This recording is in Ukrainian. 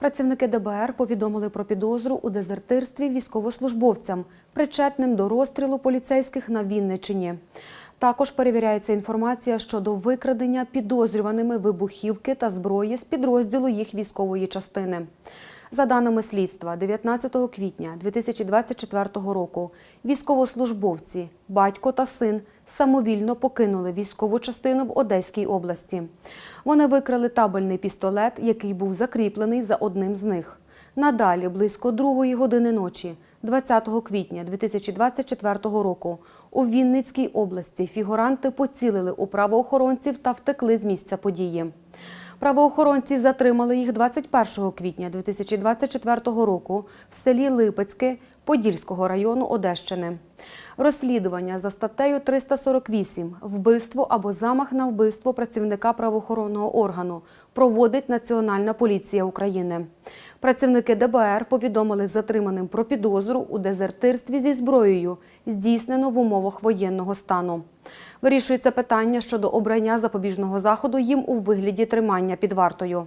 Працівники ДБР повідомили про підозру у дезертирстві військовослужбовцям, причетним до розстрілу поліцейських на Вінничині. Також перевіряється інформація щодо викрадення підозрюваними вибухівки та зброї з підрозділу їх військової частини. За даними слідства, 19 квітня 2024 року військовослужбовці, батько та син самовільно покинули військову частину в Одеській області. Вони викрали табельний пістолет, який був закріплений за одним з них. Надалі, близько другої години ночі, 20 квітня 2024 року, у Вінницькій області фігуранти поцілили у правоохоронців та втекли з місця події. Правоохоронці затримали їх 21 квітня 2024 року в селі Липецьке Подільського району Одещини. Розслідування за статтею 348 «Вбивство або замах на вбивство працівника правоохоронного органу» проводить Національна поліція України. Працівники ДБР повідомили затриманим про підозру у дезертирстві зі зброєю, здійснено в умовах воєнного стану. Вирішується питання щодо обрання запобіжного заходу їм у вигляді тримання під вартою.